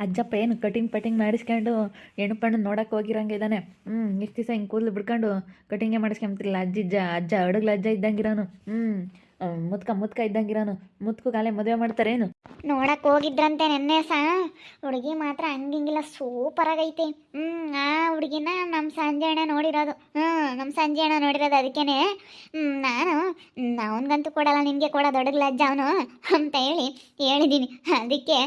ಅಜ್ಜಪ್ಪ ಏನು cutting Ponting ಮಾಡಿಸ್ಕೊಂಡು ಹೆಣ್ಣು ನೋಡಕ್ಕೆ ಹೋಗಿರಂಗೆ ಇದ್ದಾನೆ. ಹ್ಞೂ ಇಷ್ಟು ದಿವಸ ಹಿಂಗೆ ಕೂದಲು ಬಿಡ್ಕೊಂಡು ಕಟಿಂಗೇ ಮಾಡಿಸ್ಕೊಂತಿಲ್ಲ ಅಜ್ಜಿಜ್ಜ ಅಜ್ಜ ಅಡುಗ್ಲ ಅಜ್ಜ ಇದ್ದಂಗಿರೋನು ಹ್ಞೂ ಮುದ್ಕ ಮುದ್ಕ ಇದ್ದಂಗಿರೋನು ಮುದ್ಕು ಕಾಲೇ ಮದುವೆ ಮಾಡ್ತಾರೇನು? ನೋಡಕ್ ಹೋಗಿದ್ರಂತೆ ನೆನ್ನೆ ಸಹ ಹುಡುಗಿ ಮಾತ್ರ ಹಂಗಿಂಗಿಲ್ಲ ಸೂಪರ್ ಆಗೈತೆ. ಹ್ಮ್, ಆ ಹುಡುಗಿನ ನಮ್ಮ ಸಂಜೆ ಅಣ್ಣ ನೋಡಿರೋದು. ಹ್ಮ್ ನಮ್ಮ ಸಂಜೆ ಅಣ್ಣ ನೋಡಿರೋದು ಅದಕ್ಕೇನೆ. ಹ್ಮ್, ನಾನು ಅವನಿಗಂತೂ ಕೊಡಲ್ಲ, ನಿನ್ಗೆ ಕೊಡ ದೊಡ್ಡ ಲಜ್ಜ ಅವನು ಅಂತ ಹೇಳಿ ಹೇಳಿದ್ದೀನಿ ಅದಕ್ಕೆ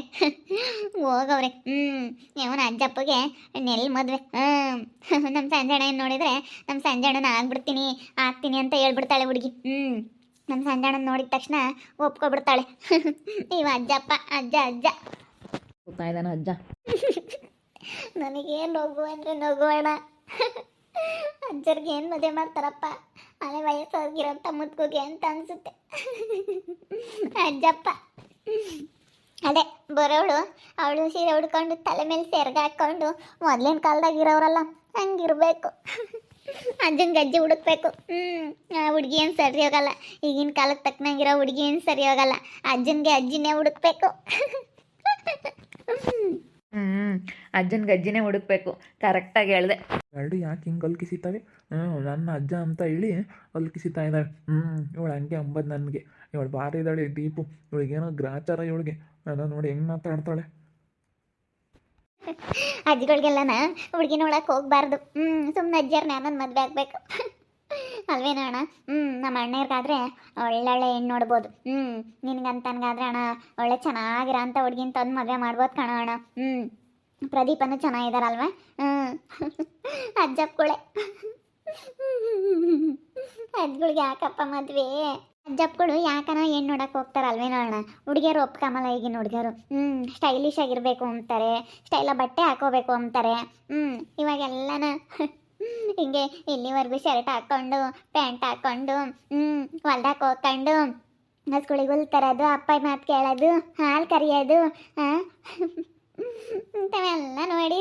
ಹೋಗವ್ರೆ. ಹ್ಮ್ ಅವನ ಅಜ್ಜಪ್ಪಗೆ ನೆಲ್ ಮದ್ವೆ. ಹ್ಮ್ ನಮ್ಮ ಸಂಜೆ ಅಣ್ಣ ಏನ್ ನೋಡಿದ್ರೆ ನಮ್ಮ ಸಂಜೆ ಅಣ್ಣನ ಆಗ್ಬಿಡ್ತೀನಿ, ಆಗ್ತೀನಿ ಅಂತ ಹೇಳ್ಬಿಡ್ತಾಳೆ ಹುಡುಗಿ. ಹ್ಮ್. ನಮ್ಮ ಸಂಜಾಣನ ನೋಡಿದ ತಕ್ಷಣ ಒಪ್ಕೊಬಿಡ್ತಾಳೆ. ಇವ ಅಜ್ಜಪ್ಪ ಅಜ್ಜ ಅಜ್ಜ. ಕೂತಾ ಇದ್ದಾನೆ ಅಜ್ಜ? ನನಗೆ ನಗು ಅಂದರೆ ನಗುವಣ ಅಜ್ಜರಿಗೆ ಏನು ಮದುವೆ ಮಾಡ್ತಾರಪ್ಪ? ಹಳೆ ವಯಸ್ಸಾಗಿರೋಂಥ ಮುದ್ಕುಗೆ ಅಂತ ಅನ್ಸುತ್ತೆ. ಅಜ್ಜಪ್ಪ. ಅದೇ ಬರೋಳು ಅವಳು ಸೀರೆ ಉಡ್ಕೊಂಡು ತಲೆ ಮೇಲೆ ಸೆರ್ಗ ಹಾಕ್ಕೊಂಡು ಮೊದ್ಲಿನ ಕಾಲದಾಗ ಇರೋರಲ್ಲ ಹಂಗಿರ್ಬೇಕು. ಅಜ್ಜನ ಗಜ್ಜಿ ಹುಡುಕ್ಬೇಕು. ಹ್ಞೂ ಹುಡುಗಿ ಹುಡ್ಗಿ ಏನು ಸರಿ ಹೋಗಲ್ಲ. ಈಗಿನ ಕಾಲಕ್ಕೆ ತಕ್ಕನಾಗಿರೋ ಹುಡುಗಿ ಏನು ಸರಿ ಹೋಗಲ್ಲ. ಅಜ್ಜನಿಗೆ ಅಜ್ಜಿನೇ ಹುಡುಕ್ಬೇಕು. ಹ್ಞೂ ಅಜ್ಜನ ಗಜ್ಜಿನೇ ಹುಡುಕ್ಬೇಕು. ಕರೆಕ್ಟಾಗಿ ಹೇಳ್ದೆ. ಎರಡು ಯಾಕೆ ಹಿಂಗೆ ಅಲ್ಕಿಸಿತಾವೆ? ಹ್ಞೂ ನನ್ನ ಅಜ್ಜ ಅಂತ ಹೇಳಿ ಅಲ್ಕಿಸಿತಾ ಇದ್ದಾವೆ ಹ್ಞೂ ಇವಳು ಹಂಗೆ ಅಂಬದು ನನಗೆ. ಇವಳು ಭಾರಿ ಇದ್ದಾಳೆ ದೀಪು. ಇವಳಿಗೇನೋ ಗ್ರಾಚಾರ ಇವಳಿಗೆ. ಅದ ನೋಡಿ ಹೆಂಗೆ ಮಾತಾಡ್ತಾಳೆ. ಅಜ್ಜಿಗಳಿಗೆಲ್ಲನ ಹುಡುಗಿ ನೋಡಕ್ಕೆ ಹೋಗ್ಬಾರ್ದು. ಹ್ಞೂ ಸುಮ್ಮನೆ ಅಜ್ಜಿಯರ್ ನಾನೊಂದು ಮದುವೆ ಆಗಬೇಕು. ಅಲ್ವೇನೋ ಅಣ್ಣ? ಹ್ಞೂ ನಮ್ಮ ಅಣ್ಣರಿಗಾದ್ರೆ ಒಳ್ಳೊಳ್ಳೆ ಹೆಣ್ಣು ನೋಡ್ಬೋದು. ಹ್ಞೂ ನಿನಗಂತನ್ಗಾದ್ರೆ ಅಣ್ಣ ಒಳ್ಳೆ ಚೆನ್ನಾಗಿರೋ ಅಂಥ ಹುಡುಗಿನ ತಂದು ಮದುವೆ ಮಾಡ್ಬೋದು ಕಣ ಅಣ್ಣ. ಹ್ಞೂ ಪ್ರದೀಪನು ಚೆನ್ನಾಗಿದ್ದಾರಲ್ವ ಹ್ಞೂ ಅಜ್ಜಪ್ಪಳೆ ಅಜ್ಗಳಿಗೆ ಯಾಕಪ್ಪ ಮದ್ವೆ? ಅಜ್ಜಪ್ಪಗಳು ಯಾಕನ ಹೆಣ್ಣು ನೋಡಕ್ಕೆ ಹೋಗ್ತಾರಲ್ವೇನೋ ಅಣ್ಣ. ಹುಡುಗಿಯರು ಒಪ್ಕಮಲ್ಲ ಈಗಿನ ಹುಡುಗಿಯರು. ಹ್ಞೂ ಸ್ಟೈಲಿಶ್ ಆಗಿರಬೇಕು ಅಂತಾರೆ. ಸ್ಟೈಲ ಬಟ್ಟೆ ಹಾಕೋಬೇಕು ಅಂತಾರೆ. ಹ್ಞೂ ಇವಾಗೆಲ್ಲನ ಹಿಂಗೆ ಇಲ್ಲಿವರೆಗೂ ಶರ್ಟ್ ಹಾಕ್ಕೊಂಡು ಪ್ಯಾಂಟ್ ಹಾಕ್ಕೊಂಡು ಹ್ಞೂ ಹೊಲ್ದಾಗ ಹೋಗ್ಕೊಂಡು ಹಸ್ಗಳಿಗೆ ಹುಲ್ ತರೋದು ಅಪ್ಪ ಮಾತು ಕೇಳೋದು, ಹಾಲು ಕರಿಯೋದು, ಆ? ಇಂಥವೆಲ್ಲ ನೋಡಿ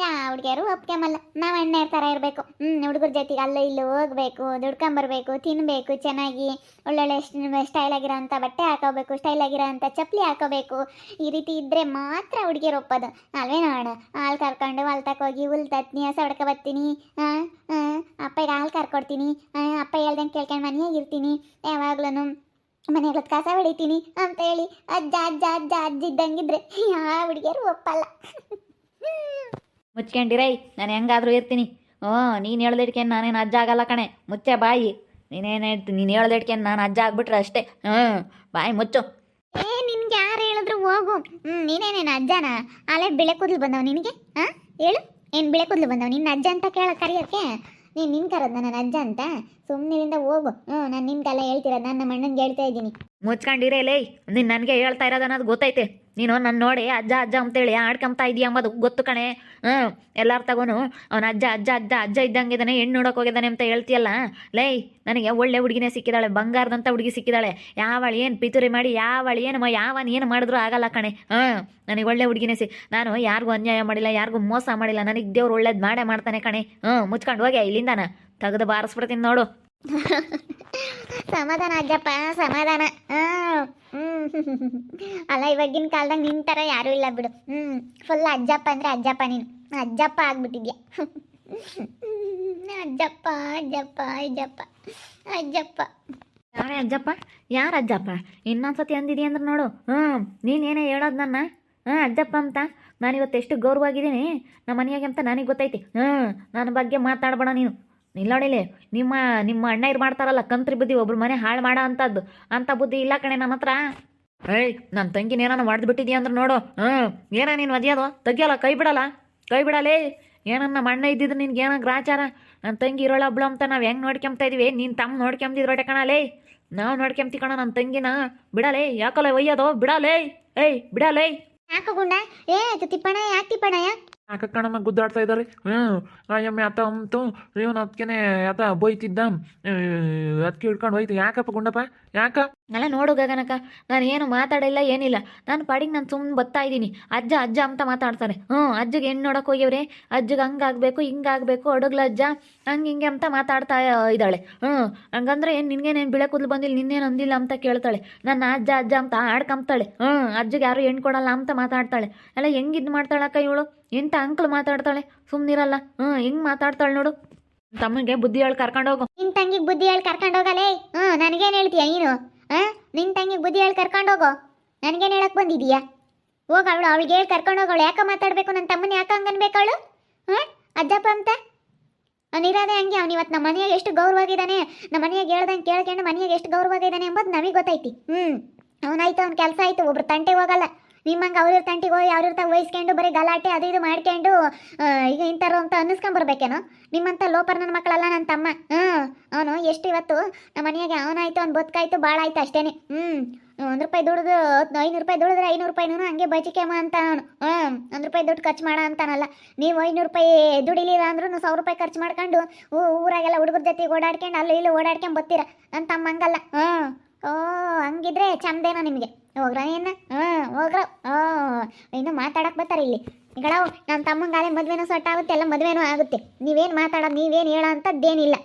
ಯಾವ ಹುಡುಗಿಯರು ಒಪ್ಕೊಂಬಲ್ಲ ನಾವು ಅಣ್ಣ ಥರ ಇರಬೇಕು. ಹ್ಞೂ ಹುಡುಗರ ಜೊತೆಗೆ ಅಲ್ಲೇ ಇಲ್ಲೂ ಹೋಗ್ಬೇಕು, ದುಡ್ಕೊಂಬರ್ಬೇಕು ತಿನ್ನಬೇಕು ಚೆನ್ನಾಗಿ ಒಳ್ಳೊಳ್ಳೆ ಸ್ಟೈಲ್ ಬಟ್ಟೆ ಹಾಕೋಬೇಕು ಸ್ಟೈಲ್ ಚಪ್ಪಲಿ ಹಾಕೋಬೇಕು. ಈ ರೀತಿ ಇದ್ದರೆ ಮಾತ್ರ ಹುಡುಗಿಯರು ಒಪ್ಪೋದು. ಅಲ್ವೇ ನೋಡೋಣ ಹಾಲು ಕರ್ಕೊಂಡು ಹೊಲ್ ಹೋಗಿ ಹುಲ್ ತತ್ನಿ ಹಸ ಹೊಡ್ಕೊ ಬರ್ತೀನಿ ಹಾಂ ಅಪ್ಪಗೆ ಹಾಲು ಕರ್ಕೊಡ್ತೀನಿ ಅಪ್ಪ ಹೇಳ್ದಂಗೆ ಕೇಳ್ಕೊಂಡು ಮನೆಯಾಗಿರ್ತೀನಿ ಯಾವಾಗ್ಲೂ ಮನೆಗಳ ಕಸ ಹೊಡಿತೀನಿ ಅಂತ ಹೇಳಿ ಅಜ್ಜ ಅಜ್ಜ ಅಜ್ಜ ಅಜ್ಜ ಇದ್ದಂಗಿದ್ರೆ ಯಾವ ಹುಡುಗಿಯರು ಒಪ್ಪಲ್ಲ. ಮುಚ್ಕೊಂಡಿರೈ ನಾನು ಹೆಂಗಾದ್ರೂ ಇರ್ತೀನಿ. ಹ್ಞೂ ನೀನು ಹೇಳ್ದಿಟ್ಕೆ ನಾನೇನು ಅಜ್ಜ ಆಗಲ್ಲ ಕಣೆ. ಮುಚ್ಚೆ ಬಾಯಿ. ನೀನೇನು ಹೇಳ್ತೀನಿ ನೀನು ಹೇಳ್ದಿಟ್ಕೆ ನಾನು ಅಜ್ಜ ಆಗ್ಬಿಟ್ರೆ ಅಷ್ಟೇ. ಹ್ಞೂ ಬಾಯಿ ಮುಚ್ಚು. ಏ ನಿನ್ಗೆ ಯಾರು ಹೇಳಿದ್ರು ಹೋಗು. ಹ್ಞೂ ನೀನೇನೇನು ಅಜ್ಜನ? ಅಲ್ಲೇ ಬಿಳೆ ಕೂದಲು ಬಂದವ ನಿನಗೆ? ಹಾಂ ಹೇಳು. ಏನು ಬಿಳೆ ಕೂದಲು ಬಂದವ? ನಿನ್ನ ಅಜ್ಜ ಅಂತ ಕೇಳ ಕರೆಯೋಕ್ಕೆ ನೀನು ನಿನ್ನ ಕರೋದು ನನ್ನ ಅಜ್ಜ ಅಂತ? ಸುಮ್ಮನಿಂದ ಹೋಗು. ಹ್ಞೂ ನಾನು ನಿಮ್ಗೆಲ್ಲ ಹೇಳ್ತಿರೋದು, ನಾನು ನಮ್ಮ ಅಣ್ಣನಿಗೆ ಹೇಳ್ತಾ ಇದ್ದೀನಿ. ಮುಚ್ಕೊಂಡಿರೇ ಲೇ, ನೀನು ನನಗೆ ಹೇಳ್ತಾ ಇರೋದು ಅನ್ನೋದು ಗೊತ್ತೈತೆ. ನೀನು ನನ್ನ ನೋಡಿ, ಅಜ್ಜ ಅಜ್ಜ ಅಂತೇಳಿ ಆಡ್ಕೊಂತ ಇದೀಯ ಅಂಬೋದು ಗೊತ್ತು ಕಣೆ. ಹ್ಞೂ ಎಲ್ಲಾರ ತಗೋನು, ಅವನ ಅಜ್ಜ ಅಜ್ಜ ಅಜ್ಜ ಅಜ್ಜ ಇದ್ದಂಗೆ ಇದ್ದಾನೆ ಹೆಣ್ಣು ನೋಡೋಕೆ ಹೋಗಿದ್ದಾನೆ ಅಂತ ಹೇಳ್ತೀಯಲ್ಲ? ಲೈ, ನನಗೆ ಒಳ್ಳೆ ಹುಡುಗಿನೇ ಸಿಕ್ಕಿದಾಳೆ ಬಂಗಾರದಂಥ ಹುಡುಗಿ ಸಿಕ್ಕಿದಾಳೆ. ಯಾವಳು ಏನು ಪಿತೂರಿ ಮಾಡಿ ಯಾವಳ ಏನು ಯಾವನ್ ಏನು ಮಾಡಿದ್ರು ಆಗಲ್ಲ ಕಣೆ. ಹಾಂ ನನಗೆ ಒಳ್ಳೆ ಹುಡುಗಿನೇ ಸಿ, ನಾನು ಯಾರಿಗೂ ಅನ್ಯಾಯ ಮಾಡಿಲ್ಲ, ಯಾರಿಗೂ ಮೋಸ ಮಾಡಿಲ್ಲ, ನನಗೆ ದೇವ್ರು ಒಳ್ಳೇದು ಮಾಡೇ ಮಾಡ್ತಾನೆ ಕಣೆ. ಹ್ಞೂ ಮುಚ್ಕೊಂಡು ಹೋಗಿ ಇಲ್ಲಿಂದಾನ? ತೆಗೆದು ಬಾರಿಸ್ಬಿಡ್ತೀನಿ ನೋಡು. ಸಮಾಧಾನ ಅಜ್ಜಪ್ಪ ಸಮಾಧಾನ. ಅಲ್ಲ ಇವಾಗಿನ ಕಾಲದಾಗ ನಿನ್ ತರ ಯಾರೂ ಇಲ್ಲ ಬಿಡು. ಹ್ಞೂ ಫುಲ್ ಅಜ್ಜಪ್ಪ ಅಂದ್ರೆ ಅಜ್ಜಪ್ಪ ನೀನು. ಅಜ್ಜಪ್ಪ ಆಗ್ಬಿಟ್ಟಿದ್ಯಾ? ಅಜ್ಜಪ್ಪ ಅಜ್ಜಪ್ಪ ಅಜ್ಜಪ್ಪ ಅಜ್ಜಪ್ಪ. ಯಾರೇ ಅಜ್ಜಪ್ಪ? ಯಾರು ಅಜ್ಜಪ್ಪ? ಇನ್ನೊಂದ್ಸತಿ ಅಂದಿದೀಯ ಅಂದ್ರೆ ನೋಡು. ಹ್ಞೂ ನೀನೇನೇ ಹೇಳೋದು ನನ್ನ? ಹಾಂ ಅಜ್ಜಪ್ಪ ಅಂತ. ನಾನು ಇವತ್ತು ಎಷ್ಟು ಗೌರವಾಗಿದ್ದೀನಿ. ನಮ್ಮ ಮನೆಯಾಗೆ ಅಂತ ನನಗೆ ಗೊತ್ತೈತಿ. ಹ್ಞೂ ನನ್ನ ಬಗ್ಗೆ ಮಾತಾಡ್ಬೇಡ ನೀನು. ನಿಲ್ಲೋಡಿಲಿ ನಿಮ್ಮ ನಿಮ್ಮ ಅಣ್ಣ ಇರು ಮಾಡ್ತಾರಲ್ಲ, ಕಂತ್ರಿ ಬುದ್ಧಿ ಒಬ್ರ ಮನೆ ಹಾಳು ಮಾಡ ಅಂಥದ್ದು ಅಂಥ ಬುದ್ಧಿ ಇಲ್ಲ ಕಣೆ ನನ್ನ ಹತ್ರ. ಏಯ್ ನನ್ನ ತಂಗಿನ ಏನಾನ ಹೊಡೆದು ಬಿಟ್ಟಿದ್ಯಾ ಅಂದ್ರೆ ನೋಡು. ಹ್ಞೂ ಏನ ನೀನು ಒದ್ಯೋದು ತಗ್ಯಲ್ಲ, ಕೈ ಬಿಡಲ್ಲ? ಕೈ ಬಿಡಲೇ. ಏನನ್ನ ನಮ್ಮ ಅಣ್ಣ ಇದ್ದಿದ್ದು ನಿನ್ಗೆ ಗ್ರಾಚಾರ? ನನ್ನ ತಂಗಿ ಇರೋಳ ಒಬ್ಳು ಅಂತ ನಾವು ಹೆಂಗೆ ನೋಡ್ಕೊಂತ ಇದೀವಿ? ನೀನು ತಮ್ಮ ನೋಡ್ಕೊಂತಿದ್ರೊಟ್ಟೆ ಕಣಲೇ ನಾವು ನೋಡ್ಕೊಂತಿ ಕಣ ನನ್ನ ತಂಗಿನ. ಬಿಡಲೇ ಯಾಕಲ್ಲ ಒಯ್ಯೋದು? ಬಿಡಲೇ. ಏಯ್, ಬಿಡಲೇ. ಯಾಕೆ ಗುಂಡ? ಏ ತಿಪ್ಪಣ್ಣ, ಯಾಕೆ ತಿಪ್ಪಣ್ಣ? ಯಾಕೆ ಯಾಕೆ ಕಣಮ್ಮ ಗುದ್ದಾಡ್ತಾ ಇದ್ದಾರೆ. ಹ್ಞೂ ಎಮ್ಮೆ ಆತ ಅಂತು ಇವನು ಅದಕ್ಕೆ ಆತ ಬೈತಿದ್ದ. ಅದಕ್ಕೆ ಹಿಡ್ಕೊಂಡು ಹೋಯ್ತು. ಯಾಕಪ್ಪ ಗುಂಡಪ್ಪ? ಯಾಕ? ಅಲ್ಲ, ನೋಡು ಗಗನಕ್ಕ ನಾನು ಏನು ಮಾತಾಡಿಲ್ಲ ಏನಿಲ್ಲ. ನಾನು ಪಾಡಿಗೆ ನಾನು ಸುಮ್ಮನೆ ಬತ್ತಾ ಇದ್ದೀನಿ. ಅಜ್ಜ ಅಜ್ಜ ಅಂತ ಮಾತಾಡ್ತಾರೆ. ಹ್ಞೂ ಅಜ್ಜಿಗೆ ಹೆಣ್ಣು ನೋಡಕ್ಕೆ ಹೋಗ್ಯವ್ರೆ. ಅಜ್ಜಿಗೆ ಹಂಗಾಗಬೇಕು ಹಿಂಗಾಗಬೇಕು ಅಡುಗ್ಲ ಅಜ್ಜ. ಹಂಗೆ ಹಿಂಗೆ ಅಂತ ಮಾತಾಡ್ತಾ ಇದ್ದಾಳೆ. ಹ್ಞೂ ಹಂಗಂದ್ರೆ ಏನು ನಿನ್ಗೇನೇನು ಬಿಳೆ ಕೂದಲು ಬಂದಿಲ್ಲ, ನಿನ್ನೇನು ಅಂದಿಲ್ಲ ಅಂತ ಕೇಳ್ತಾಳೆ. ನನ್ನ ಅಜ್ಜ ಅಜ್ಜ ಅಂತ ಆಡ್ಕಂಬ್ತಾಳೆ ಹ್ಞೂ ಅಜ್ಜಿಗೆ ಯಾರು ಹೆಣ್ಣು ಕೊಡಲ್ಲ ಅಂತ ಮಾತಾಡ್ತಾಳೆ. ಅಲ್ಲ, ಹೆಂಗೆ ಇದು ಮಾಡ್ತಾಳಕ್ಕ ಇವಳು? ಎಂತ ಅಂಕಲ್ ಮಾತಾಡ್ತಾಳೆ? ಸುಮ್ಮನಿರಲ್ಲ ಹ್ಞೂ ಹಿಂಗೆ ಮಾತಾಡ್ತಾಳೆ ನೋಡು. ತಮ್ಮಗೆ ಬುದ್ಧಿ ಹೇಳಿ ಕರ್ಕೊಂಡು ಹೋಗು. ನಿನ್ ತಂಗಿಗೆ ಬುದ್ಧಿ ಹೇಳಿ ಕರ್ಕೊಂಡು ಹೋಗಲೇ? ಹ್ಞೂ, ನನಗೇನು ಹೇಳ್ತೀಯ ನೀನು? ನಿನ್ ತಂಗಿಗೆ ಬುದ್ಧಿ ಹೇಳಿ ಕರ್ಕೊಂಡು ಹೋಗೋ. ನನಗೇನು ಹೇಳಕ್ ಬಂದಿದೀಯಾ? ಹೋಗ ಅವಳು, ಅವಳಿಗೆ ಹೇಳಿ ಕರ್ಕೊಂಡು ಹೋಗೋಳು ಯಾಕೆ ಮಾತಾಡ್ಬೇಕು? ನನ್ನ ತಮ್ಮನ ಯಾಕೆ ಹಂಗನ್ಬೇಕು ಅವಳು? ಅಜ್ಜಪ್ಪ ಅಂತ? ಅವನಿರೋದೇ ಹಂಗೆ, ಅವ್ನು ಇವತ್ತು ನಮ್ಮ ಮನೆಯಾಗ ಎಷ್ಟು ಗೌರವಾಗಿದ್ದಾನೆ ನಮ್ಮ ಮನೆಯಾಗ ಹೇಳ್ದಂಗೆ ಕೇಳ್ಕೊಂಡು ಮನೆಯಾಗ ಎಷ್ಟು ಗೌರವಾಗಿದ್ದಾನೆ ಎಂಬುದು ನಮಗೆ ಗೊತ್ತೈತಿ. ಹ್ಞೂ, ಅವನಾಯ್ತು, ಅವ್ನ ಕೆಲಸ ಆಯ್ತು, ಒಬ್ರು ತಂಟೆ ಹೋಗಲ್ಲ. ನಿಮ್ಮಂಗೆ ಅವ್ರ ತಂಟಿಗೆ ಹೋಗಿ ಅವ್ರ ತಂಗ ವಹಿಸ್ಕೊಂಡು ಬರೀ ಗಲಾಟೆ ಅದು ಇದು ಮಾಡ್ಕೊಂಡು ಈಗ ಇಂಥವ್ರು ಅಂತ ಅನ್ನಿಸ್ಕೊಂಬರ್ಬೇಕೇನೋ ನಿಮ್ಮಂಥ ಲೋಪರ್ ನನ್ನ ಮಕ್ಕಳಲ್ಲ ನನ್ನ ತಮ್ಮ. ಹ್ಞೂ, ಅವನು ಎಷ್ಟು ಇವತ್ತು ನಮ್ಮ ಮನೆಯಾಗೆ ಅವನಾಯ್ತು, ಅವ್ನು ಬದುಕಾಯ್ತು ಭಾಳ ಆಯ್ತು ಅಷ್ಟೇನೆ. ಹ್ಞೂ, ಒಂದು ರೂಪಾಯಿ ದುಡಿದು ಐನೂರು ರೂಪಾಯಿ ದುಡಿದ್ರೆ ಐನೂರು ರೂಪಾಯಿನೂ ಹಂಗೆ ಬಜಿಕೆಮ ಅಂತ ಅವನು. ಹ್ಞೂ, ಒಂದು ರೂಪಾಯಿ ದುಡ್ಡು ಖರ್ಚು ಮಾಡ ಅಂತಾನಲ್ಲ. ನೀವು ಐನೂರು ರೂಪಾಯಿ ದುಡಿಲಿಲ್ಲ ಅಂದ್ರೂ ಸಾವಿರ ರೂಪಾಯಿ ಖರ್ಚು ಮಾಡ್ಕೊಂಡು ಊರಾಗೆಲ್ಲ ಹುಡುಗರ ಜೊತೆಗೆ ಓಡಾಡ್ಕೊಂಡು, ಅಲ್ಲಿ ಇಲ್ಲಿ ಓಡಾಡ್ಕೊಂಡು ಬರ್ತೀರ? ನನ್ನ ತಮ್ಮ ಹಂಗಲ್ಲ ಹ್ಞೂ, ಓ, ಹಂಗಿದ್ರೆ ಚಂದೇನೋ ನಿಮಗೆ. ಹೋಗ್ರ ಏನ ಹಾ ಹೋಗ್ರ. ಓ ಇನ್ನು ಮಾತಾಡಕ್ಕೆ ಬರ್ತಾರೆ ಇಲ್ಲಿ. ನಮ್ಮ ತಮ್ಮ ತಮ್ಮಂಗಾಲೆ ಮದುವೆನೂ ಸೊಟ್ಟ ಆಗುತ್ತೆ ಎಲ್ಲ ಮದ್ವೆನೂ ಆಗುತ್ತೆ. ನೀವೇನು ಮಾತಾಡೋದು ನೀವೇನು ಹೇಳ ಅಂಥದ್ದೇನಿಲ್ಲ.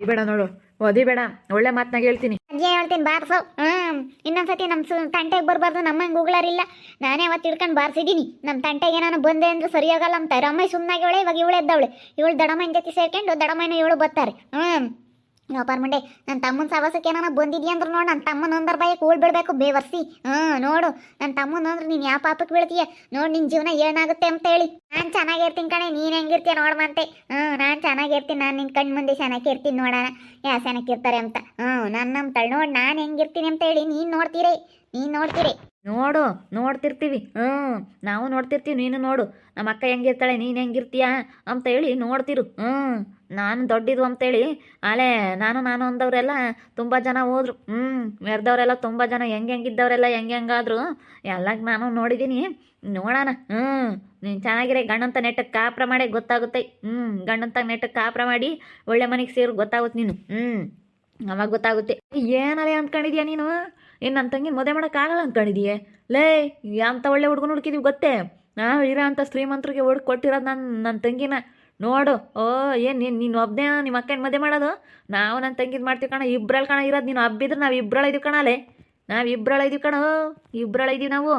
ಬೇಡ ನೋಡು ಓದಿ ಬೇಡ ಒಳ್ಳೆ ಮಾತನಾಗ ಹೇಳ್ತೀನಿ. ಅಜ್ಜಿ ಹೇಳ್ತೀನಿ ಬಾರ್ಸೋ. ಹ್ಞೂ ಇನ್ನೊಂದ್ಸತಿ ನಮ್ಮ ಸು ತಂಟೆಗೆ ಬರಬಾರ್ದು ನಮ್ಮಂಗೆ ಉಗಳಾರಿಲ್ಲ ನಾನೇ ಅವತ್ತು ಹಿಡ್ಕೊಂಡು ಬಾರಿಸಿದ್ದೀನಿ. ನಮ್ಮ ತಂಟೆಗೆ ಏನಾನು ಬಂದೆ ಅಂದ್ರೆ ಸರಿಯಾಗಲ್ಲ ಅಂತ. ರಮ್ಮ ಸುಮ್ಮನಾಗಿ ಇವಳೆ ಇವಾಗ ಇವಳೆ ಎದ್ದವಳೆ ಇವಳು ದಡಮ್ಮನ ಜೊತೆ ಸೇರ್ಕೊಂಡು ದಡಮೈನ ಇವಳು ಬರ್ತಾರೆ. ಹ್ಞೂ. ವ್ಯಾಪಾರ ಮಂಡೆ ನನ್ನ ತಮ್ಮನ ಸವಾಸಕ್ಕೆ ಏನಾನ ಬಂದಿದ್ಯಾ ಅಂದ್ರೆ ನೋಡು ನನ್ನ ತಮ್ಮನ ಒಂದರ ಬಾಯಿ ಕೂಳ್ ಬಿಡಬೇಕು ಬೇವರ್ಸಿ ಹ್ಞೂ ನೋಡು ನನ್ನ ತಮ್ಮನ ಅಂದ್ರೆ ನೀನು ಯಾವ ಪಾಪಕ್ಕೆ ಬೀಳ್ತೀಯ? ನೋಡು ನಿನ್ನ ಜೀವನ ಏನಾಗುತ್ತೆ ಅಂತ ಹೇಳಿ. ನಾನು ಚೆನ್ನಾಗಿರ್ತೀನಿ ಕಣೆ, ನೀನು ಹೆಂಗಿರ್ತೀಯ ನೋಡ್ಮಂತೆ ಹ್ಞೂ ನಾನು ಚೆನ್ನಾಗಿರ್ತೀನಿ, ನಾನು ನಿನ್ನ ಕಣ್ಣು ಮುಂದೆ ಚೆನ್ನಾಗಿರ್ತೀನಿ ನೋಡೋಣ. ಯಾ ಚೆನ್ನಾಗಿರ್ತಾರೆ ಅಂತ. ಹ್ಞೂ ನನ್ನ ನಂಬ್ತಾಳೆ ನೋಡಿ, ನಾನು ಹೆಂಗಿರ್ತೀನಿ ಅಂತ ಹೇಳಿ ನೀನು ನೋಡ್ತೀರಿ. ನೀನು ನೋಡ್ತೀರಿ. ನೋಡು, ನೋಡ್ತಿರ್ತೀವಿ. ಹ್ಞೂ ನಾವು ನೋಡ್ತಿರ್ತೀವಿ, ನೀನು ನೋಡು. ನಮ್ಮ ಅಕ್ಕ ಹೆಂಗಿರ್ತಾಳೆ ನೀನು ಹೆಂಗಿರ್ತೀಯ ಅಂತ ಹೇಳಿ ನೋಡ್ತಿರು. ಹ್ಞೂ ನಾನು ದೊಡ್ಡದು ಅಂತೇಳಿ ಆಲೇ ನಾನು ನಾನು ಅಂದವರೆಲ್ಲ ತುಂಬ ಜನ ಹೋದ್ರು. ಹ್ಞೂ ಮೆರೆದವರೆಲ್ಲ ತುಂಬ ಜನ, ಹೆಂಗೆ ಹೆಂಗಿದ್ದವರೆಲ್ಲ ಹೆಂಗೆ ಹೆಂಗಾದ್ರು ಎಲ್ಲ ನಾನು ನೋಡಿದ್ದೀನಿ ನೋಡೋಣ ಹ್ಞೂ ನೀನು ಚೆನ್ನಾಗಿರೋ, ಗಂಡಂತ ನೆಟ್ಟಕ್ಕೆ ಕಾಪ್ರ ಮಾಡಿ ಗೊತ್ತಾಗುತ್ತೆ. ಹ್ಞೂ ಗಂಡಂತ ನೆಟ್ಟಕ್ಕೆ ಕಾಪ್ರ ಮಾಡಿ ಒಳ್ಳೆ ಮನೆಗೆ ಸೇರು ಗೊತ್ತಾಗುತ್ತೆ ನೀನು. ಹ್ಞೂ ಅವಾಗ ಗೊತ್ತಾಗುತ್ತೆ. ಏನಲ್ಲೇ ಅಂದ್ಕೊಂಡಿದ್ಯಾ ನೀನು? ಏನು ನನ್ನ ತಂಗಿನ ಮದುವೆ ಮಾಡೋಕ್ಕಾಗಲ್ಲ ಅಂದ್ಕೊಂಡಿದೀಯ ಲೇ ಅಂತ ಒಳ್ಳೆ ಹುಡುಗನ ಹುಡುಕಿದೀವಿ ಗೊತ್ತೇ? ನಾವು ಇರೋ ಅಂಥ ಶ್ರೀಮಂತರಿಗೆ ಹುಡುಕ್ ಕೊಟ್ಟಿರೋದು ನನ್ನ ನನ್ನ ತಂಗಿನ. ನೋಡು, ಓ, ಏನು ನೀನು ನೀನು ಒಬ್ಬನೇ ನಿಮ್ಮ ಅಕ್ಕನ ಮದುವೆ ಮಾಡೋದು? ನಾವು ನನ್ನ ತಂಗಿದ್ ಮಾಡ್ತೀವಿ ಕಣ ಇಬ್ರಲ್ಲಿ ಕಣ ಇರೋದು. ನೀನು ಹಬ್ಬಿದ್ರೆ ನಾವು ಇಬ್ಬರಲ್ಲ ಇದೀವಿ ಕಣ ಅಲ್ಲೇ. ನಾವು ಇಬ್ಬರಲ್ಲ ಇದೀವಿ ಕಣ ಇಬ್ಬರಲ್ಲ ಇದೀವಿ ನಾವು.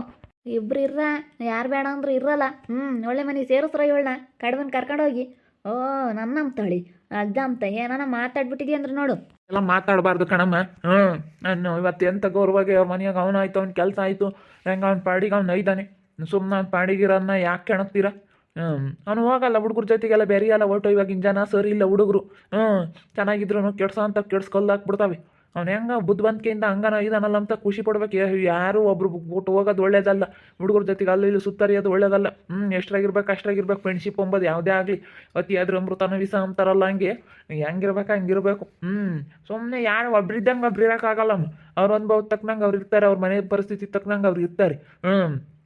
ಇಬ್ರು ಇರ್ರ, ಯಾರು ಬೇಡ ಅಂದ್ರೆ ಇರಲ್ಲ. ಹ್ಞೂ ಒಳ್ಳೆ ಮನೆ ಸೇರಿಸ್ರ ಇವಳನ್ನ. ಕಡ್ಬನ್ ಕರ್ಕೊಂಡೋಗಿ ಓ ನನ್ನ ಅಂತಾಳಿ ಅಜ್ಜ ಅಂತ ಏನಾನ ಮಾತಾಡ್ಬಿಟ್ಟಿದ್ಯ ಅಂದ್ರೆ ನೋಡು. ಎಲ್ಲ ಮಾತಾಡಬಾರ್ದು ಕಣಮ್ಮ. ಹ್ಞೂ ನಾನು ಇವತ್ತು ಎಂತ ಗೌರವಾಗಿ ಅವ್ರ ಮನೆಯಾಗ ಅವನಾಯ್ತು ಅವ್ನ ಕೆಲಸ ಆಯಿತು. ಹೆಂಗೆ ಅವ್ನ ಪಾಡಿಗೆ ಅವ್ನು ಐದಾನೆ ಸುಮ್ಮನೆ ಅವ್ನ ಪಾಡಿಗಿರೋನ್ನ ಯಾಕೆ ಕೆಣಕ್ತೀರ? ಹ್ಞೂ ಅವ್ನು ಹೋಗಲ್ಲ, ಹುಡುಗ್ರ ಜೊತೆಗೆಲ್ಲ ಬೆರೆಯಲ್ಲ ಒಟ್ಟು ಇವಾಗಿನ ಜನ, ಸರಿ ಇಲ್ಲ ಹುಡುಗರು. ಹ್ಞೂ ಚೆನ್ನಾಗಿದ್ರು, ಕೆಡ್ಸೋ ಅಂತ ಕೆಡ್ಸ್ಕೊಲ್ದು ಹಾಕ್ಬಿಡ್ತಾವೆ. ಅವ್ನು ಹೆಂಗ ಬುದ್ಧಿವಂತಿಕೆಯಿಂದ ಹಂಗನ ಇದಾನಲ್ಲ ಅಂತ ಖುಷಿ ಪಡ್ಬೇಕು. ಯಾರು ಒಬ್ರು ಬಿಟ್ಟು ಹೋಗೋದು ಒಳ್ಳೇದಲ್ಲ. ಹುಡುಗರ ಜೊತೆಗೆ ಅಲ್ಲಿ ಇಲ್ಲಿ ಸುತ್ತರಿಯೋದು ಒಳ್ಳೇದಲ್ಲ. ಹ್ಞೂ ಎಷ್ಟ್ರಾಗಿರ್ಬೇಕು, ಅಷ್ಟ್ರಾಗಿರ್ಬೇಕು. ಫ್ರೆಂಡ್ಶಿಪ್ ಅಂಬೋದು ಯಾವುದೇ ಆಗಲಿ. ಅತಿ ಆದ್ರೆ ಅಮೃತನ ವಿಷ ಅಂತಾರಲ್ಲ ಹಂಗೆ. ಹೆಂಗಿರ್ಬೇಕು, ಹಂಗಿರ್ಬೇಕು. ಹ್ಞೂ ಸುಮ್ಮನೆ ಯಾರು ಒಬ್ರಿದ್ದಂಗೆ ಒಬ್ರು ಇರೋಕ್ಕಾಗಲ್ಲ. ಅವ್ರ ಅನುಭವ ತಕ್ಕನಂಗೆ ಅವ್ರು ಇರ್ತಾರೆ, ಅವ್ರ ಮನೆ ಪರಿಸ್ಥಿತಿ ತಕ್ಕನಂಗೆ ಅವ್ರು ಇರ್ತಾರೆ. ಹ್ಞೂ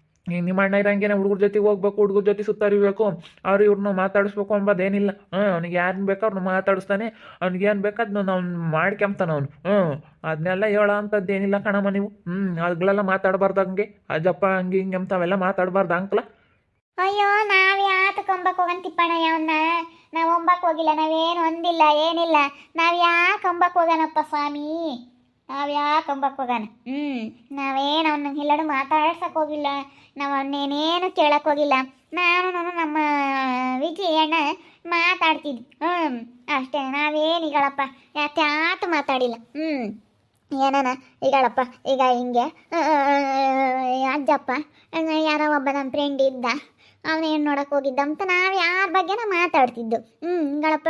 ನಿಮ್ಮ ಅಣ್ಣ ಇರಂಗೇನೆ ಹುಡುಗರ ಜೊತೆ ಹೋಗ್ಬೇಕು, ಹುಡುಗರ ಜೊತೆ ಸುತ್ತರಿಬೇಕು ಅವ್ರು ಇವ್ರನ್ನ ಮಾತಾಡಿಸ್ಬೇಕು ಅಂಬೋದೇನಿಲ್ಲ ಹ್ಞೂ ಅವ್ನಿಗೆ ಯಾರನ್ನ ಬೇಕೋ ಅವ್ರನ್ನ ಮಾತಾಡಿಸ್ತಾನೆ, ಅವ್ನಿಗೆ ಏನು ಅದನ್ನ ಅವ್ನು ಮಾಡ್ಕೊಂತಾನ ಅವನು. ಹ್ಞೂ ಅದನ್ನೆಲ್ಲ ಹೇಳೋ ಅಂಥದ್ದು ಏನಿಲ್ಲ ಕಣಮ್ಮ ನೀವು. ಹ್ಞೂ ಅದ್ಗಳೆಲ್ಲ ಮಾತಾಡಬಾರ್ದು ಹಂಗೆ ಅಜ್ಜಪ್ಪ ಹಂಗೆ ಹಿಂಗೆ ಅಂತಾವೆಲ್ಲ ಮಾತಾಡಬಾರ್ದು ಅಂಕಲ. ಅಯ್ಯೋ, ನಾವು ಯಾತಕ್ಕೆ ಒಂಬಕ್ ಹೋಗನ್ ತಿಪ್ಪಣ್ಣ ಯಾವನ್ನ ನಾವ್ ಒಂಬಕ್ ಹೋಗಿಲ್ಲ, ನಾವೇನು ಒಂದಿಲ್ಲ, ಏನಿಲ್ಲ. ನಾವು ಯಾಕೆ ಒಂಬಕ್ಕೆ ಹೋಗನಪ್ಪ ಸ್ವಾಮಿ? ನಾವ್ ಯಾಕೆ ಒಂಬಕ್ ಹೋಗಾನ? ಹ್ಮ್. ನಾವೇನು ಅವನ್ನ ಎಲ್ಲಾರು ಮಾತಾಡ್ಸಕ್ ಹೋಗಿಲ್ಲ. ನಾವ್ ಅವನ್ನೇನೇನು ಕೇಳಕ್ ಹೋಗಿಲ್ಲ. ನಾನು ನಾನು ನಮ್ಮ ವಿಜಯ ಅಣ್ಣ ಮಾತಾಡ್ತಿದ್ವಿ. ಹ್ಮ್. ಅಷ್ಟೇ ನಾವೇನು ಈಗಳಪ್ಪ? ಆತು ಮಾತಾಡಿಲ್ಲ. ಹ್ಮ್. ಏನಾನ? ಈಗಳಪ್ಪ ಈಗ ಹಿಂಗೆ ಅಜ್ಜಪ್ಪ ಯಾರೋ ಒಬ್ಬ ನಮ್ಮ ಫ್ರೆಂಡ್ ಇದ್ದ. ಅವನೇನು ನೋಡಕ್ ಹೋಗಿದ್ದ ಅಂತ ನಾವು ಯಾರ ಬಗ್ಗೆನ ಮಾತಾಡ್ತಿದ್ದು. ಹ್ಞೂ ಗಳಪ್ಪ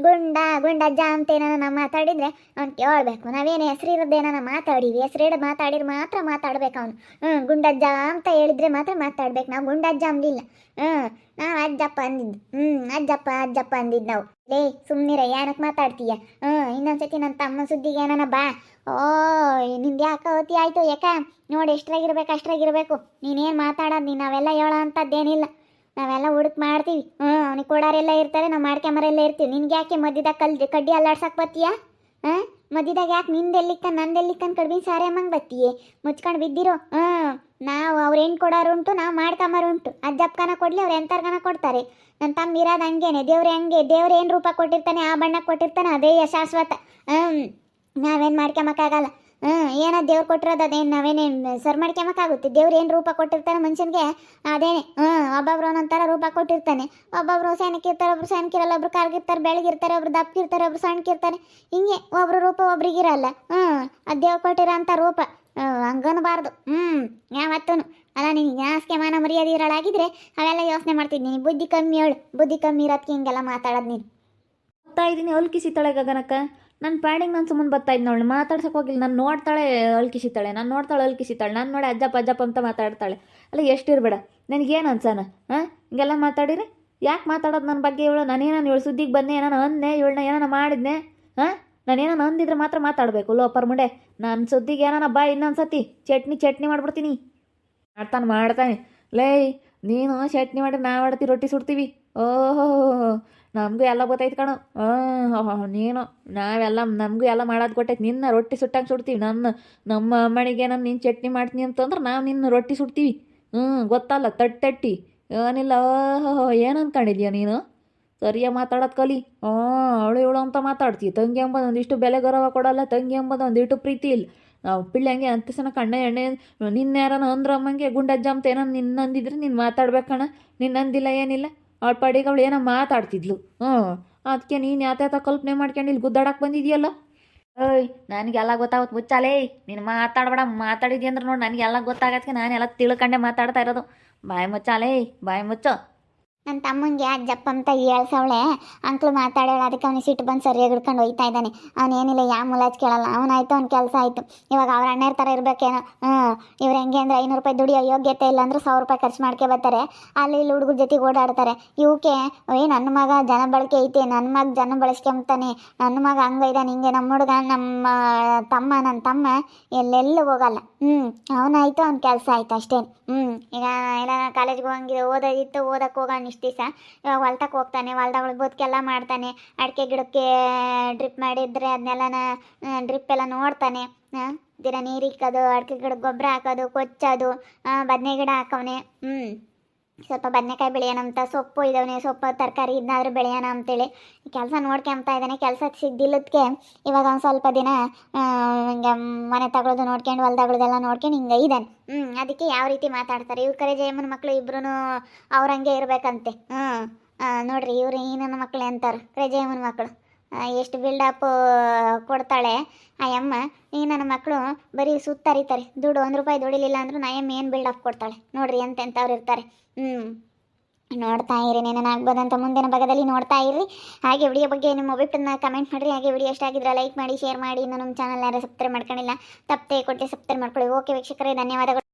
ಗುಂಡ, ಗುಂಡಜ್ಜ ಅಂತ ಏನಾರ ನಾವು ಮಾತಾಡಿದ್ರೆ ಅವ್ನು ಕೇಳಬೇಕು. ನಾವೇನು ಹೆಸರಿರೋದು ಏನಾರ ಮಾತಾಡೀವಿ. ಹೆಸರಿಡ ಮಾತಾಡಿದ್ರೆ ಮಾತ್ರ ಮಾತಾಡ್ಬೇಕು ಅವನು. ಹ್ಞೂ ಗುಂಡಜ್ಜ ಅಂತ ಹೇಳಿದ್ರೆ ಮಾತ್ರ ಮಾತಾಡ್ಬೇಕು. ನಾವು ಗುಂಡಜ್ಜ ಅಂದಿಲ್ಲ ಹ್ಞೂ ನಾವು ಅಜ್ಜಪ್ಪ ಅಂದಿದ್ದು. ಹ್ಞೂ ಅಜ್ಜಪ್ಪ ಅಜ್ಜಪ್ಪ ಅಂದಿದ್ದು ನಾವು. ಲೇ ಸುಮ್ಮನಿರ ಏನಕ್ಕೆ ಮಾತಾಡ್ತೀಯ? ಹ್ಞೂ ಇನ್ನೊಂದ್ಸತಿ ನನ್ನ ತಮ್ಮ ಸುದ್ದಿಗೆ ಏನಾನ ಬಾ. ಓ ನಿಂದು ಯಾಕ ಅವತಿ ಆಯ್ತು ಯಾಕ ನೋಡಿ ಎಷ್ಟ್ರಾಗಿರ್ಬೇಕು, ಅಷ್ಟ್ರಾಗಿರ್ಬೇಕು. ನೀನೇನು ಮಾತಾಡೋದು ನೀ ನಾವೆಲ್ಲ ಹೇಳೋ ಅಂತದ್ದೇನಿಲ್ಲ ನಾವೆಲ್ಲ ಹುಡುಕ್ ಮಾಡ್ತೀವಿ. ಹ್ಞೂ ಅವ್ನಿಗೆ ಕೊಡೋರೆಲ್ಲ ಇರ್ತಾರೆ, ನಾವು ಮಾಡ್ಕೊಂಬರೆಲ್ಲ ಇರ್ತೀವಿ. ನಿನ್ಗೆ ಯಾಕೆ ಮಧ್ಯದಾಗ ಕಲ್, ಕಡ್ಡಿ ಅಲ್ಲಾಡ್ಸಕ್ಕೆ ಬತ್ತೀಯಾ? ಹಾಂ? ಮಧ್ಯದಾಗ ಯಾಕೆ ನಿಂದೆಲ್ಲಿಕ್ಕ ನಂದೆಲ್ಲಿಕ್ಕನ್ ಕಡ್ಮಿ ಸಾರಿ ಅಮ್ಮಂಗ್ ಬತ್ತೀಯೇ? ಮುಚ್ಕೊಂಡು ಬಿದ್ದಿರೋ? ಹಾಂ ನಾವು ಅವ್ರು ಏನು ಕೊಡೋರು ಉಂಟು, ನಾವು ಮಾಡ್ಕೊಂಬರುಂಟು ಅಜ್ಜಪ್ಪಕನ ಕೊಡಲಿ, ಅವ್ರು ಎಂಥರ್ಗನ ಕೊಡ್ತಾರೆ. ನನ್ನ ತಮ್ಮ ಇರೋದು ಹಂಗೇನೆ, ದೇವ್ರು ಹಂಗೆ, ದೇವ್ರು ಏನು ರೂಪ ಕೊಟ್ಟಿರ್ತಾನೆ, ಆ ಬಣ್ಣ ಕೊಟ್ಟಿರ್ತಾನೆ ಅದೇ ಶಾಶ್ವತ. ಹ್ಞೂ ನಾವೇನು ಮಾಡ್ಕೊಂಬಕ್ಕಾಗಲ್ಲ ಹ್ಞೂ ಏನೋ ದೇವ್ರು ಕೊಟ್ಟಿರೋದು ಅದೇನು ನಾವೇನೇನು ಸರ್ ಮಾಡ್ಕೊಂಬಕ್ಕಾಗುತ್ತೆ ದೇವ್ರು ಏನು ರೂಪ ಕೊಟ್ಟಿರ್ತಾನೆ ಮನುಷ್ಯನಿಗೆ ಅದೇನೆ. ಹ್ಞೂ ಒಬ್ಬೊಬ್ರು ಒಂದೊಂಥರ ರೂಪ ಕೊಟ್ಟಿರ್ತಾನೆ. ಒಬ್ಬೊಬ್ರು ಸೈನಿಕಿರ್ತಾರೆ ಒಬ್ರು ಸೈನಿಕಿರಲ್ಲ ಒಬ್ರು ಕಾರ್ಗಿರ್ತಾರೆ, ಬೆಳಗಿರ್ತಾರೆ, ಒಬ್ರು ದಪ್ಪಿರ್ತಾರೆ ಒಬ್ರು ಸಣ್ಣಕ್ಕಿರ್ತಾರೆ. ಹಿಂಗೆ ಒಬ್ರು ರೂಪ ಒಬ್ರಿಗಿರಲ್ಲ. ಹ್ಞೂ ಅದು ದೇವ್ರು ಕೊಟ್ಟಿರೋ ಅಂಥ ರೂಪ. ಹಂಗನಬಾರ್ದು. ಹ್ಞೂ ಯಾವತ್ತೂ ಅಲ್ಲ, ನೀನು ಯಾಸ್ಕೆ ಮಾನ ಮರ್ಯಾದೆ ಇರೋಳಾಗಿದ್ರೆ ಅವೆಲ್ಲ ಯೋಚನೆ ಮಾಡ್ತಿದ್ದೀನಿ ಬುದ್ಧಿ ಕಮ್ಮಿ ಹೇಳು. ಬುದ್ಧಿ ಕಮ್ಮಿ ಇರೋದಕ್ಕೆ ಹಿಂಗೆಲ್ಲ ಮಾತಾಡೋದು ನೀನು. ಬರ್ತಾ ಇದ್ದೀನಿ, ಅಲ್ಕಿಸಿತಾಳೆ ಗಗನಕ್ಕ. ನನ್ನ ಪ್ಯಾಡಿಗೆ ನಾನು ಸುಮ್ಮನೆ ಬರ್ತಾ ಇದ್ನವಳು ಅವಳು. ಮಾತಾಡ್ಸಕ್ಕೆ ಹೋಗಿಲ್ಲ. ನಾನು ನೋಡ್ತಾಳೆ ಅಲ್ಕಿಸಿತಾಳೆ. ನಾನು ನೋಡ್ತಾಳೆ ಅಲ್ಕಿಸಿತಾಳೆ. ನಾನು ನೋಡಿ ಅಜ್ಜಪ್ಪ ಅಜ್ಜಪ್ಪ ಅಂತ ಮಾತಾಡ್ತಾಳೆ. ಅಲ್ಲ, ಎಷ್ಟಿರ್ಬೇಡ. ನನಗೇನು ಅನ್ಸಾನ? ಹಾಂ ಹಿಂಗೆಲ್ಲ ಮಾತಾಡಿರಿ ಯಾಕೆ ಮಾತಾಡೋದು ನನ್ನ ಬಗ್ಗೆ ಇವಳು? ನಾನೇನೋ ಇವಳು ಸುದ್ದಿಗೆ ಬಂದೆ ಏನಾನ ಅಂದೆ ಇವಳನ್ನ ಏನಾನ ಮಾಡಿದ್ನೆ? ಹಾಂ ನಾನೇನಾನ ಅಂದಿದ್ರೆ ಮಾತ್ರ ಮಾತಾಡಬೇಕು. ಲೋಪರ್ ಮುಂಡೆ. ನಾನು ಸುದ್ದಿಗೆ ಏನಾನ ಬಾ ಇನ್ನೊಂದು ಸತಿ ಚಟ್ನಿ ಚಟ್ನಿ ಮಾಡ್ಬಿಡ್ತೀನಿ. ಮಾಡ್ತಾನೆ ಮಾಡ್ತಾನೆ. ಲೇ, ನೀನು ಚಟ್ನಿ ಮಾಡಿ ನಾ ಮಾಡ್ತೀವಿ ರೊಟ್ಟಿ ಸುಡ್ತೀವಿ. ಓಹೋ, ನಮಗೂ ಎಲ್ಲ ಗೊತ್ತೈತೆ ಕಣೋ. ಹಾಂ, ನೀನು. ನಾವೆಲ್ಲ, ನಮಗೂ ಎಲ್ಲ ಮಾಡೋದು ಕೊಟ್ಟೈತೆ ನಿನ್ನ ರೊಟ್ಟಿ ಸುಟ್ಟಂಗೆ ಸುಡ್ತೀವಿ. ನನ್ನ, ನಮ್ಮ ಅಮ್ಮನಿಗೆ ನಾನು ನೀನು ಚಟ್ನಿ ಮಾಡ್ತೀನಿ ಅಂತಂದ್ರೆ ನಾವು ನಿನ್ನ ರೊಟ್ಟಿ ಸುಡ್ತೀವಿ. ಹ್ಞೂ ಗೊತ್ತಲ್ಲ ತಟ್ಟಿ ತಟ್ಟಿ ಏನಿಲ್ಲ. ಓಹೋ ಏನು ಅಂದ್ಕೊಂಡಿದ್ಯಾ ನೀನು? ಸರಿಯಾಗಿ ಮಾತಾಡೋದು ಕಲಿ. ಹಾಂ, ಅವಳು ಇವಳು ಅಂತ ಮಾತಾಡ್ತೀವಿ ತಂಗಿ ಎಂಬುದು ಒಂದಿಷ್ಟು ಬೆಲೆ ಗೌರವ ಕೊಡಲ್ಲ, ತಂಗಿ ಎಂಬುದು ಒಂದಿಷ್ಟು ಪ್ರೀತಿ ಇಲ್ಲ. ನಾವು ಹಂಗೆ ಅಂತಿಸನ ಕಣ್ಣ ಎಣ್ಣೆ ನಿನ್ನ ಯಾರನ ಅಂದ್ರಮ್ಮಂಗೆ ಗುಂಡಜ್ಜ ಅಂತ ಏನೋ ನಿನ್ನ ನೀನು ಮಾತಾಡ್ಬೇಕಣ್ಣ ನಿನ್ನಂದಿಲ್ಲ ಏನಿಲ್ಲ. ಅವಳ ಪಾಡಿಗೆ ಅವಳು ಏನೋ ಮಾತಾಡ್ತಿದ್ಲು. ಹ್ಞೂ ಅದಕ್ಕೆ ನೀನು ಯಾತ ಕಲ್ಪನೆ ಮಾಡ್ಕೊಂಡು ಇಲ್ಲಿ ಗುದ್ದಾಡಕ್ಕೆ ಬಂದಿದೆಯಲ್ಲ? ಓಯ್, ನನಗೆಲ್ಲ ಗೊತ್ತಾಗುತ್ತೆ ಮುಚ್ಚಾಲೇ. ನೀನು ಮಾತಾಡಬೇಡ ಮಾತಾಡಿದ್ಯ ಅಂದ್ರೆ ನೋಡಿ ನನಗೆಲ್ಲ ಗೊತ್ತಾಗತ್ತೆ ನಾನೆಲ್ಲ ತಿಳ್ಕೊಂಡೆ ಮಾತಾಡ್ತಾ ಇರೋದು. ಬಾಯಿ ಮುಚ್ಚಾಲೇ, ಬಾಯಿ ಮುಚ್ಚು. ನನ್ನ ತಮ್ಮಂಗೆ ಅಜ್ಜಪ್ಪ ಅಂತ ಹೇಳ್ಸವಳೆ. ಅಂಕ್ಳು ಮಾತಾಡೋಳು, ಅದಕ್ಕೆ ಅವನಿಗೆ ಸಿಟ್ಟು ಬಂದು ಸರಿಯಾಗಿ ಹಿಡ್ಕೊಂಡು ಹೋಯ್ತಾ ಇದ್ದಾನೆ. ಅವನೇನಿಲ್ಲ ಯಾವ ಮುಲಾಜ್ ಕೇಳಲ್ಲ. ಅವನಾಯ್ತು ಅವ್ನ ಕೆಲಸ ಆಯಿತು. ಇವಾಗ ಅವ್ರ ಅಣ್ಣರ ಥರ ಇರಬೇಕೇನೋ. ಹ್ಞೂ ಇವ್ರು ಹೆಂಗೆ ಅಂದರೆ ಐನೂರು ರೂಪಾಯಿ ದುಡಿಯೋ ಯೋಗ್ಯತೆ ಇಲ್ಲ ಅಂದ್ರೆ ಸಾವಿರ ರೂಪಾಯಿ ಖರ್ಚು ಮಾಡ್ಕೊ ಬರ್ತಾರೆ. ಅಲ್ಲಿ ಇಲ್ಲಿ ಹುಡುಗರ ಜೊತೆಗೆ ಓಡಾಡ್ತಾರೆ. ಇವಕ್ಕೆ ಏ ನನ್ನ ಮಗ ಜನ ಬಳಕೆ ಐತೆ ನನ್ನ ಮಗ ಜನ ಬಳಸ್ಕೊಂತಾನೆ ನನ್ನ ಮಗ ಹಂಗೈದಾನೆ ಹಿಂಗೆ ನಮ್ಮ ಹುಡುಗ, ನಮ್ಮ ತಮ್ಮ ನನ್ನ ತಮ್ಮ ಎಲ್ಲೆಲ್ಲೂ ಹೋಗಲ್ಲ. ಹ್ಞೂ ಅವನಾಯ್ತು ಅವ್ನ ಕೆಲಸ ಆಯ್ತು ಅಷ್ಟೇ. ಹ್ಞೂ ಈಗ ಎಲ್ಲ ಕಾಲೇಜ್ಗೆ ಹೋಗಂಗಿದೆ ಓದೋದಿತ್ತು ಓದಕ್ಕೆ ಹೋಗೋಣ ಇಷ್ಟು ದಿವಸ ಇವಾಗ ಹೊಲ್ತಕ್ಕೆ ಹೋಗ್ತಾನೆ ಹೊಲ್ದಾಗ ಬದುಕೆಲ್ಲ ಮಾಡ್ತಾನೆ, ಅಡಿಕೆ ಗಿಡಕ್ಕೆ ಡ್ರಿಪ್ ಮಾಡಿದ್ರೆ ಅದನ್ನೆಲ್ಲ ಡ್ರಿಪ್ ಎಲ್ಲ ನೋಡ್ತಾನೆ ದಿನ ನೀರು ಇಕ್ಕೋದು ಅಡಿಕೆ ಗಿಡಕ್ಕೆ ಗೊಬ್ಬರ ಹಾಕೋದು, ಕೊಚ್ಚೋದು ಬದನೆ ಗಿಡ ಹಾಕವನೆ ಹ್ಞೂ ಸ್ವಲ್ಪ ಬದನೆಕಾಯಿ ಬೆಳೆಯೋಣ ಅಂತ ಸೊಪ್ಪು ಇದಾವನೆ ಸೊಪ್ಪು ತರಕಾರಿ ಇದನ್ನಾದ್ರೂ ಬೆಳೆಯೋಣ ಅಂತೇಳಿ ಕೆಲಸ ನೋಡ್ಕೊಂತ ಇದ್ದಾನೆ. ಕೆಲಸ ಸಿಗ್ದಿಲ್ಲದಕ್ಕೆ ಇವಾಗ ಒಂದು ಸ್ವಲ್ಪ ದಿನ ಹಿಂಗೆ ಮನೆ ತಗೊಳ್ಳೋದು ನೋಡ್ಕೊಂಡು ಹೊಲ್ದಾಗಳದೆಲ್ಲ ನೋಡ್ಕೊಂಡು ಹಿಂಗೆ ಇದ್ದಾನೆ ಹ್ಞೂ ಅದಕ್ಕೆ ಯಾವ ರೀತಿ ಮಾತಾಡ್ತಾರೆ? ಇವ್ರ ಕರೆ ಜಯಮ್ಮನ ಮಕ್ಕಳು ಇಬ್ಬರೂ ಅವ್ರಂಗೆ ಇರಬೇಕಂತೆ. ಹ್ಞೂ ನೋಡ್ರಿ ಇವ್ರು ಏನನ್ನ ನನ್ನ ಮಕ್ಕಳೇ ಅಂತಾರೆ, ಕರೆ ಜಯಮ್ಮನ ಮಕ್ಕಳು ಎಷ್ಟು ಬಿಲ್ಡಪ್ ಕೊಡ್ತಾಳೆ. ಆ, ಅಮ್ಮ, ಈ ನನ್ನ ಮಕ್ಕಳು ಬರೀ ಸುತ್ತರಿತಾರೆ ದುಡ್ಡು ಒಂದು ರೂಪಾಯಿ ದುಡಿಲಿಲ್ಲ ಅಂದ್ರೆ ನಾ ಅಮ್ಮ ಏನು ಬಿಲ್ಡಪ್ ಕೊಡ್ತಾಳೆ. ನೋಡ್ರಿ ಎಂತೆಂಥವ್ರು ಇರ್ತಾರೆ. ಹ್ಞೂ ನೋಡ್ತಾ ಇರಿ ಆಗ್ಬೋದಂತ ಮುಂದಿನ ಭಾಗದಲ್ಲಿ ನೋಡ್ತಾ ಇರ್ರಿ. ಹಾಗೆ ವಿಡಿಯೋ ಬಗ್ಗೆ ನಿಮ್ಮ ಅಭಿಪ್ರಾಯನ ಕಮೆಂಟ್ ಮಾಡಿರಿ. ಹಾಗೆ ವಿಡಿಯೋ ಇಷ್ಟ ಆಗಿದ್ರೆ ಲೈಕ್ ಮಾಡಿ ಶೇರ್ ಮಾಡಿ. ಇನ್ನು ನಮ್ಮ ಚಾನಲ್ ಯಾರು ಸಬ್ಸ್ಕ್ರೈಬ್ ಮಾಡ್ಕೊಂಡಿಲ್ಲ, ತಪ್ಪದೆ ಕೊಟ್ಟೆ ಸಬ್ಸ್ಕ್ರೈಬ್ ಮಾಡ್ಕೊಳ್ಳಿ. ಓಕೆ ವೀಕ್ಷಕರೇ, ಧನ್ಯವಾದಗಳು.